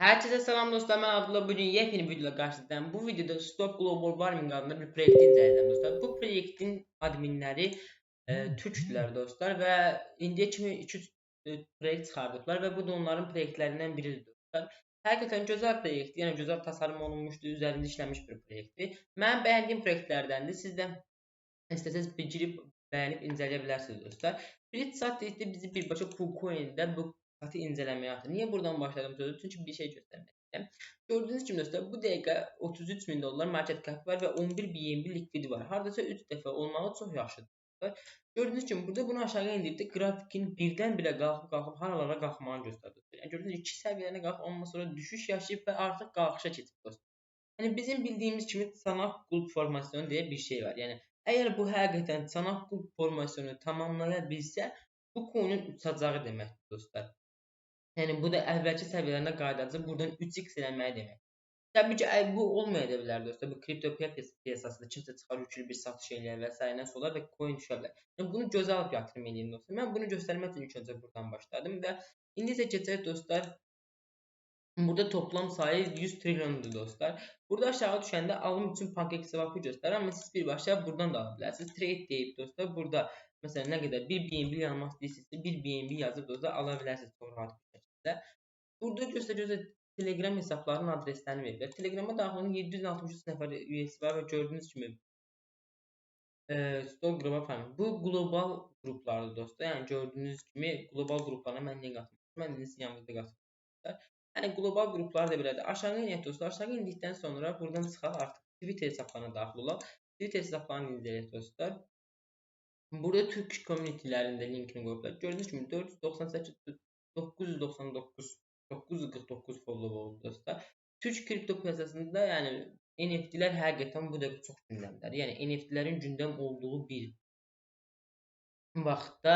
Herkese selam dostlar ben Abdullah bugün yepyeni bir videoyla karşınızdayım. Bu videoda Stop Global Warming adında bir proyekti inceleyeceğim dostlar. Bu proyektin adminleri e, Türkdüler dostlar ve indiyə kimi 2 e, proyekt çıxardıblar və bu da onların proyektlərindən biridir dostlar. Həqiqətən gözəl proyektdir, yəni gözəl tasarım olunmuşdur, üzərində işlənmiş bir proyektdir. Mənim bəyəndiyim proyektlərdəndir. Siz də istəsəz bir girib bəyənib incələyə bilərsiniz dostlar. Birinci saat bizi birbaşa KuCoin-də bu satı incələməyə atır. Niyə buradan başladım sözü? Çünki bir şey göstərmək istəyirəm. Gördüyünüz kimi dostlar, bu dəqiqə 33 min dollar market cap var və 11 BNB likvidi var. Hardasa 3 dəfə olmağı çox yaxşıdır. Gördüyünüz kimi burada bunu aşağı indirdi. Qrafikin birdən-birə qalxıb qalxıb haralara qalxmağını göstərdi. Yəni gördüyünüz kimi 2 səviyyələrə qalxıb ondan sonra düşüş yaşayıb və artıq qalxışa keçib dostlar. Yəni bizim bildiyimiz kimi çanaq qulp formasyonu deyə bir şey var. Yəni əgər bu həqiqətən çanaq qulp formasyonu tamamlaya bilsə, bu coinin uçacağı deməkdir dostlar. Yəni bu da əvvəlki səviyyələrində qayıdacaq. Buradan 3x eləməyi demək. Təbii ki, bu olmaya da bilər dostlar. Bu kripto piyasasında kimsə çıxar yüklü bir satış eləyər və s. nəsə olar və coin düşə bilər. Yəni bunu gözə alıb yatırım eləyin dostlar. Mən bunu göstərmək üçün ilk öncə buradan başladım və indi isə keçək dostlar. Burada toplam sayı 100 trilyondur dostlar. Burada aşağı düşəndə alım üçün PancakeSwap'ı göstərir, amma siz birbaşa buradan da ala bilərsiniz. Trade deyib dostlar. Burada məsələn nə qədər 1 BNB almaq istəyirsinizsə 1 BNB yazıb dostlar ala bilərsiniz çox rahat şəkildə. Burada göstəriyor Telegram hesablarının adreslərini veriblər. Telegrama daxil olan 763 nəfər üyəsi var və gördüyünüz kimi e, Store qrupa falan. Bu qlobal qruplardır dostlar. Yəni gördüyünüz kimi qlobal qruplara mən niyə qatılmışam? Mən sizin yanınızda qatılmışam. Yəni qlobal qruplar da belədir. Aşağı inək dostlar. Aşağı indikdən sonra buradan çıxaq artıq Twitter hesablarına daxil olaq. Twitter hesablarını izləyək dostlar. Burada Türk community'lərində linkini qoyublar. Gördüyünüz kimi 498 999 949 follow oldu dostlar. Türk kripto piyasasında yəni NFT-lər həqiqətən bu dəqiqə çox gündəmdədir. Yəni NFT-lərin gündəm olduğu bir vaxtda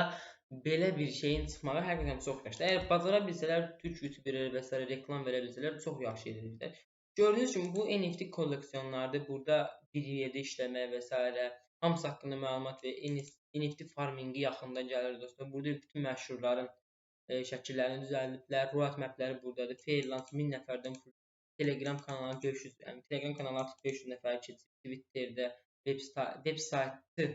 belə bir şeyin çıxmağı həqiqətən çox yaxşıdır. Əgər bacara bilsələr, türk youtuberlər və s. reklam verə bilsələr çox yaxşı edəcəklər. Gördüyünüz kimi bu NFT kolleksiyonlardır. Burada bir yerdə işləmək və s. hamısı haqqında məlumat və NFT farmingi yaxında gəlir dostlar. Burada bütün məşhurların e, şəkillərini düzəldiblər. Road mapləri burdadır. Freelance 1000 nəfərdən Telegram kanalı 500, yəni Telegram kanalı artıq 500 nəfər keçib. Twitterdə web, web saytı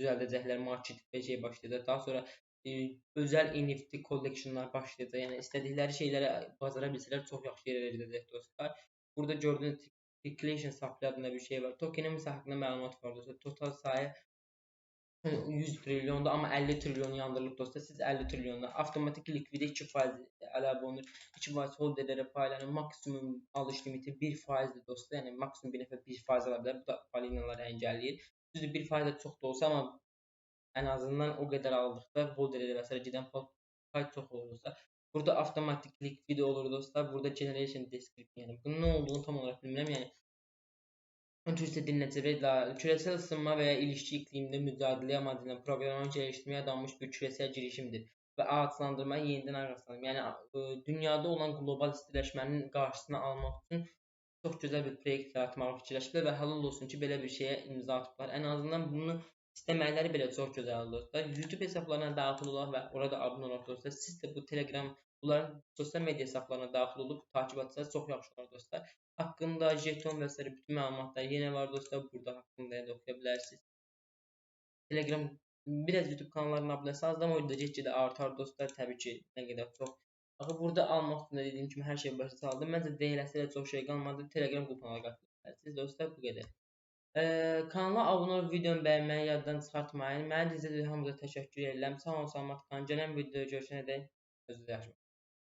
düzəldəcəklər, marketinq və şey başlayacaq. Daha sonra e, özəl NFT collectionlar başlayacaq. Yəni istədikləri şeyləri bacara bilsələr çox yaxşı yerə verəcək dostlar. Burada gördüyünüz Declaration Supply adında bir şey var. Tokenin haqqında məlumat var dostlar. Total sayı 100 trilyonda, amma 50 trilyon yandırılıb dostlar. Siz 50 trilyonda avtomatik likvidə 2% əlavə olunur. 2% holderlərə paylanır. Maksimum alış limiti 1%dir dostlar. Yəni maksimum bir nəfər 1% ala bilər. Bu da balinaları əngəlləyir. Düzdür 1% də çox da olsa, amma ən azından o qədər aldıqda holderlərə və s. gedən pay çox olur dostlar. Burada avtomatik likvid olur dostlar. Burada generation description yəni bunun nə olduğunu tam olaraq bilmirəm. Yəni Türkçə dinləcələrlə küresel ısınma və ya ilişki iqlimində mücadilə amacıyla proqramı gəlişdirməyə adanmış bir küresel girişimdir və ağaclandırmayı yenidən ağaclandırmaq. Yəni dünyada olan qlobal istiləşmənin qarşısını almaq üçün çox gözəl bir proyekt yaratmağı fikirləşiblər və halal olsun ki, belə bir şeyə imza atıblar. Ən azından bunu istəməkləri belə çox gözəldir dostlar. YouTube hesablarına daxil olaq və orada abunə olaq dostlar. Siz də bu Telegram bunların sosial media hesablarına daxil olub takib etsəniz çox yaxşı olar dostlar hakkında jeton və s. bütün məlumatlar yenə var dostlar. Burada haqqında da oxuya bilərsiniz. Telegram biraz YouTube kanallarına abunəsi azdan o da getdikcə artar dostlar. Təbii ki, nə qədər çox. Axı burada almaq üçün dediyim kimi hər şey başa saldım. Məncə deyiləsə də çox şey qalmadı. Telegram qrupuna qatılıb bilərsiniz dostlar. Bu qədər. Ee, kanala abunə olub videonu bəyənməyi yaddan çıxartmayın. Məni izlədiyiniz hamınıza təşəkkür edirəm. Sağ olun, salamat qalın. Gələn videoda görüşənədək özünüzə yaxşı